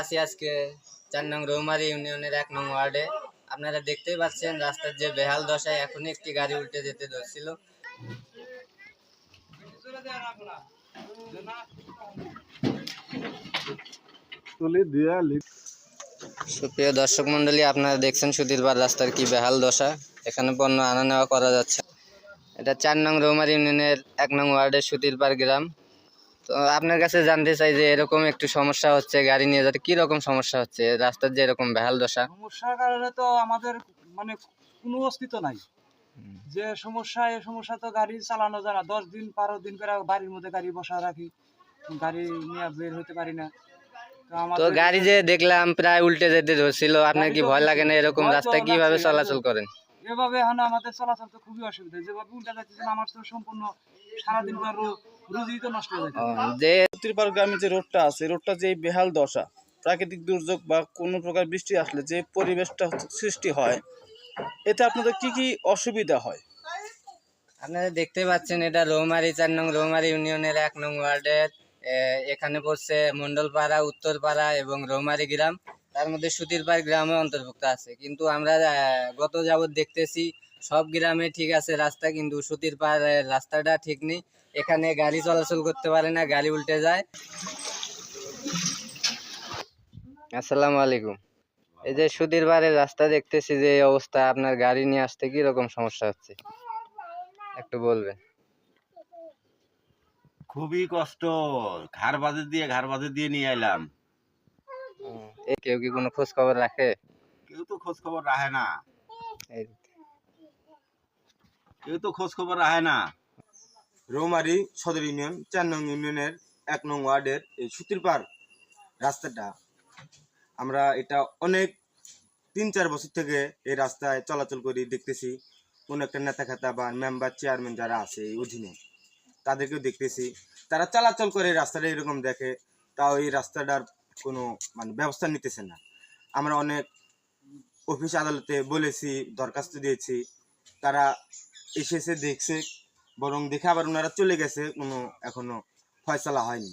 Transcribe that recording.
আছি আজকে চার নং রৌমারি ইউনিয়নের এক নং ওয়ার্ডে। আপনারা দেখতেই পাচ্ছেন রাস্তার যে বেহাল দশায় এখনই একটি গাড়ি উল্টে যেতে ধরছিল। সুপ্রিয় দর্শক মন্ডলী আপনারা দেখছেন সুধীরবার রাস্তার কি বেহাল দশা। এখানে পণ্য আনা নেওয়া করা যাচ্ছে। এটা চার নং রৌমারি ইউনিয়নের এক নং ওয়ার্ডের সুধীরপাড় গ্রাম। তো আপনার কাছে জানতে চাই যে এরকম একটু সমস্যা হচ্ছে গাড়ি নিয়ে যাতে কি রকম সমস্যা হচ্ছে? রাস্তার যে এরকম বেহাল দশা। সমস্যার কারণে তো আমাদের মানে কোনো অস্তিত্ব নাই। যে সমস্যা এই সমস্যা তো গাড়ি চালানো যায় না। দশ দিন বারো দিন করে বাড়ির মধ্যে গাড়ি বসা রাখি। গাড়ি নিয়ে বের হতে পারি না। তো গাড়ি যে দেখলাম প্রায় উল্টে যেতে ধরছিল আপনার কি ভয় লাগে না এরকম রাস্তায় কীভাবে চলাচল করেন? এভাবে এখন আমাদের চলাচল তো খুবই অসুবিধা। যেভাবে উল্টা যাচ্ছে আমার তো সম্পূর্ণ সারাদিন পর যে ত্রিপাল গ্রামে যে রোডটা আছে রোডটা যে বেহাল দশা প্রাকৃতিক দুর্যোগ বা কোনো প্রকার বৃষ্টি আসলে যে পরিবেশটা সৃষ্টি হয় এতে আপনাদের কি কি অসুবিধা হয়? আপনারা দেখতে পাচ্ছেন এটা রৌমারি চার নং রৌমারি ইউনিয়নের এক নং ওয়ার্ডের এখানে পড়ছে মন্ডলপাড়া উত্তরপাড়া এবং রৌমারি গ্রাম। তার মধ্যে সুতিরপাড় গ্রামে অন্তর্ভুক্ত আছে। কিন্তু আমরা আহ, গত যাবৎ দেখতেছি সব গ্রামে ঠিক আছে রাস্তা কিন্তু সুতিরপাড় রাস্তাটা ঠিক নেই। এখানে গাড়ি চলাচল করতে পারে না গাড়ি উল্টে যায়। আসসালামু আলাইকুম। এই যে সুতিরপাড়ের রাস্তা দেখতেছি যে এই অবস্থা আপনার গাড়ি নিয়ে আসতে কি রকম সমস্যা হচ্ছে? একটু বলবেন। খুবই কষ্ট ঘাড় বাজে দিয়ে ঘাড় বাজে দিয়ে নিয়ে এলাম এ কেউ কি কোনো খোঁজ খবর রাখে? কেউ তো খোঁজ খবর রাখে না। কেউ তো খোঁজ খবর রাখে না। রৌমারি সদর ইউনিয়ন, চার নং ইউনিয়নের এক নং ওয়ার্ডের এই সুতিরপাড় রাস্তাটা। আমরা এটা অনেক তিন চার বছর থেকে এই রাস্তায় চলাচল করি, দেখতেছি। কোনো একটা নেতা খাতা বা মেম্বার চেয়ারম্যান যারা আছে এই অধীনে, তাদেরকেও দেখতেছি। তারা চলাচল করে এই রাস্তাটা এরকম দেখে, তাও এই রাস্তাটার কোনো মানে ব্যবস্থা নিতেছে না। আমরা অনেক অফিস আদালতে বলেছি, দরখাস্ত দিয়েছি। তারা এসেছে, দেখছে বরং দেখে আবার ওনারা চলে গেছে কোনো এখনও ফয়সালা হয়নি।